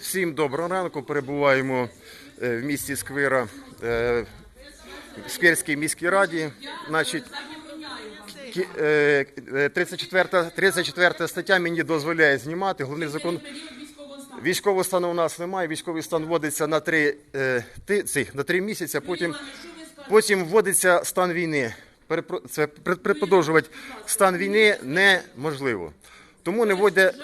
Всім доброго ранку. Перебуваємо е, в місті Сквира, е, в Сквирській міській раді. Значить, кі- е, е, 34, 34 стаття мені дозволяє знімати. Головний закон військового стану у нас немає. Військовий стан вводиться на три, е, цих, на три місяці, потім, потім вводиться стан війни. Це при- при- продовжувати стан війни неможливо. Тому не вводять.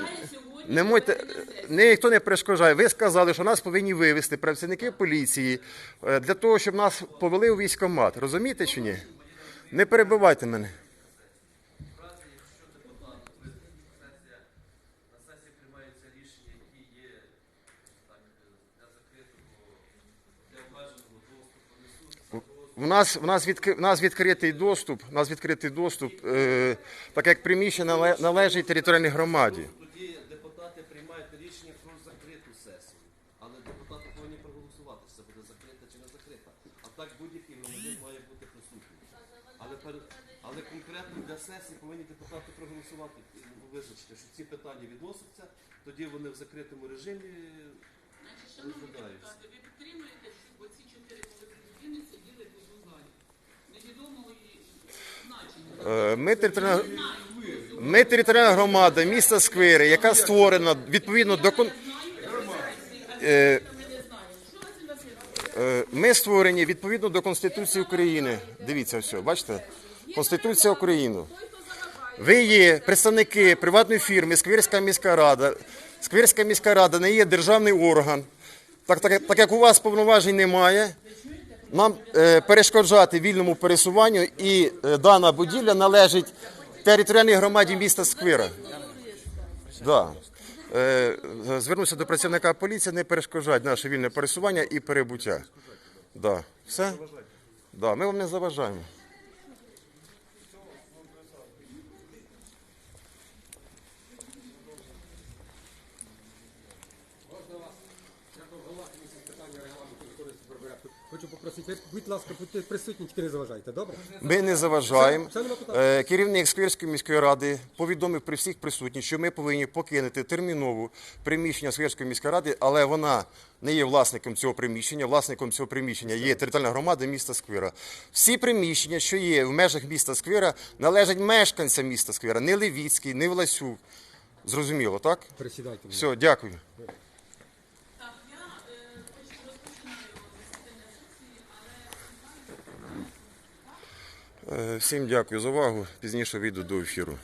Не можете, ніхто не перешкоджає. Ви сказали, що нас повинні вивезти працівники поліції е, для того, щоб нас повели у військкомат. Розумієте чи ні? Не перебивайте мене. на сесії приймаються рішення, які є для закритого, для обмеженого доступу несуть. У нас, в нас, відкри, в нас відкритий доступ, у нас відкритий доступ, е, так як приміщення нале- належить територіальній громаді. Тоді депутати приймають рішення про закриту сесію, але депутати повинні проголосувати, чи це буде закрита чи не закрита. А так будь-який громадянин має бути присутній. Але, пер- але конкретно для сесії повинні депутати проголосувати, і визначити, що ці питання відносяться, тоді вони в закритому режимі розглядаються. Ви підтримуєте, щоб оці чотири людини сиділи тут у залі? Невідомого і значення. Е, Ми територіальна, ми територіальна громада міста Сквири, яка створена відповідно до кон... Е, е, Ми створені відповідно до Конституції України. Дивіться, все, бачите? Конституція України. Ви є представники приватної фірми Сквирська міська рада. Сквирська міська рада не є державний орган. Так, так, так як у вас повноважень немає, нам е, перешкоджати вільному пересуванню, і е, дана будівля належить територіальній громаді міста Сквира. Да. Е, звернуся до працівника поліції, не перешкоджати наше вільне пересування і перебуття. Да. Все? Да. Ми вам не заважаємо. Хочу попросити, будь ласка, будьте присутні, тільки не заважайте, добре? Ми не заважаємо. Е, Керівник Сквирської міської ради повідомив при всіх присутніх, що ми повинні покинути терміново приміщення Сквирської міської ради, але вона не є власником цього приміщення. Власником цього приміщення є територіальна громада міста Сквира. Всі приміщення, що є в межах міста Сквира, належать мешканцям міста Сквира, не Левіцький, не Власюк. Зрозуміло, так? Присідайте. Все, дякую. Всім дякую за увагу. Пізніше вийду до ефіру.